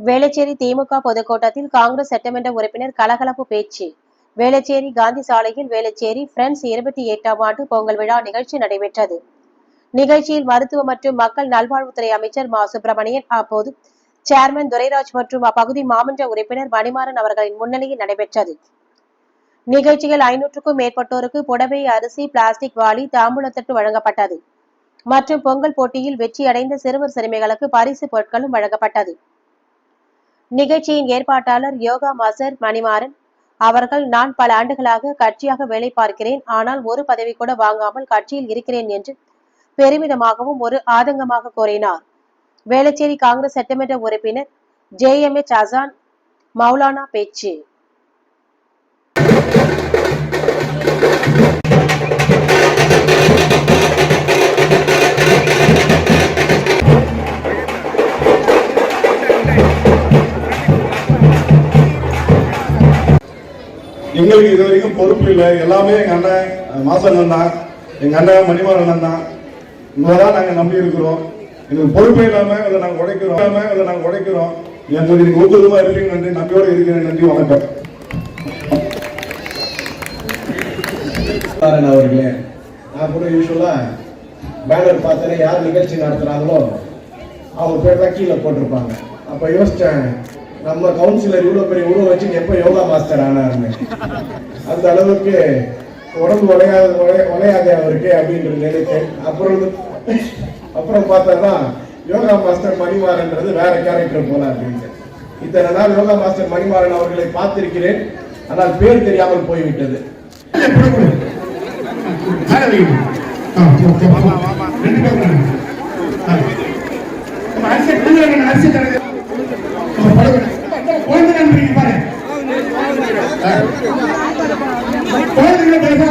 வேளச்சேரி திமுக பொதுக்கூட்டத்தில் காங்கிரஸ் சட்டமன்ற உறுப்பினர் கலகலப்பு பேச்சு. வேளச்சேரி காந்தி சாலையில் வேளச்சேரி பிரெண்ட்ஸ் இருபத்தி எட்டாம் ஆண்டு பொங்கல் விழா நிகழ்ச்சி நடைபெற்றது. நிகழ்ச்சியில் மருத்துவ மற்றும் மக்கள் நல்வாழ்வுத்துறை அமைச்சர் மா. சுப்பிரமணியன் அப்போது சேர்மன் துரைராஜ் மற்றும் அப்பகுதி மாமன்ற உறுப்பினர் மணிமாறன் அவர்களின் முன்னிலையில் நடைபெற்றது. நிகழ்ச்சியில் ஐநூற்றுக்கும் மேற்பட்டோருக்கு புடவை அரிசி பிளாஸ்டிக் வாளி தாம்பூலத்தட்டு வழங்கப்பட்டது. மற்றும் பொங்கல் போட்டியில் வெற்றியடைந்த சிறுவர் சிறுமிகளுக்கு பரிசு பொருட்களும் வழங்கப்பட்டது. நிகழ்ச்சியின் ஏற்பாட்டாளர் யோகா மாஸ்டர் மணிமாறன். அவர்கள் நான் பல ஆண்டுகளாக கட்சியாக வேலை பார்க்கிறேன். ஆனால் ஒரு பதவி கூட வாங்காமல் கட்சியில் இருக்கிறேன் என்று பெருமிதமாகவும் ஒரு ஆதங்கமாக கூறினார். வேளச்சேரி காங்கிரஸ் சட்டமன்ற உறுப்பினர் J M H Hassan Maulana பேச்சு. எங்களுக்கு இது வரைக்கும் பொறுப்பு இல்லை. எல்லாமே எங்க அண்ணன் அஹ், தான் எங்க அண்ணன் மணிமாறன் அண்ணன் தான். உங்களை தான் நாங்க நம்பி இருக்கிறோம். எங்களுக்கு பொறுப்பே இல்லாம அதை நாங்க உடைக்கிறோம். இல்லாம அதை நாங்க உடைக்கிறோம். எங்களுக்கு நீங்க ஒத்துழைப்பா இருப்பீங்க. நன்றி. நம்பியோட இருக்கிறேன். நன்றி. வணக்கம். அவர்களே நான் கூட யூஸ்வலா பேனர் பார்த்தேனே யார் நிகழ்ச்சி நடத்துறாங்களோ அவங்க பேர் தான் கீழே போட்டிருப்பாங்க. அப்ப யோசிச்சேன் நம்ம கவுன்சிலர் இவ்வளோ பெரிய உருவம் வச்சு எப்போ யோகா மாஸ்டர் ஆனாருன்னு. அந்த அளவுக்கு உடம்பு உடையாத உடைய- உடையாதே அவருக்கு அப்படின்ற நினைத்தேன் அப்புறம் அப்புறம் அப்புறம் பார்த்தாதான் யோகா மாஸ்டர் மணிமாறன்றது வேற கேரக்டர் போல அப்படின்னு இத்தனை நாள் யோகா மாஸ்டர் மணிமாறன் அவர்களை பார்த்திருக்கிறேன். ஆனால் பேர் தெரியாமல் போய்விட்டது. குழந்தைகளை பேசாம பாருங்க.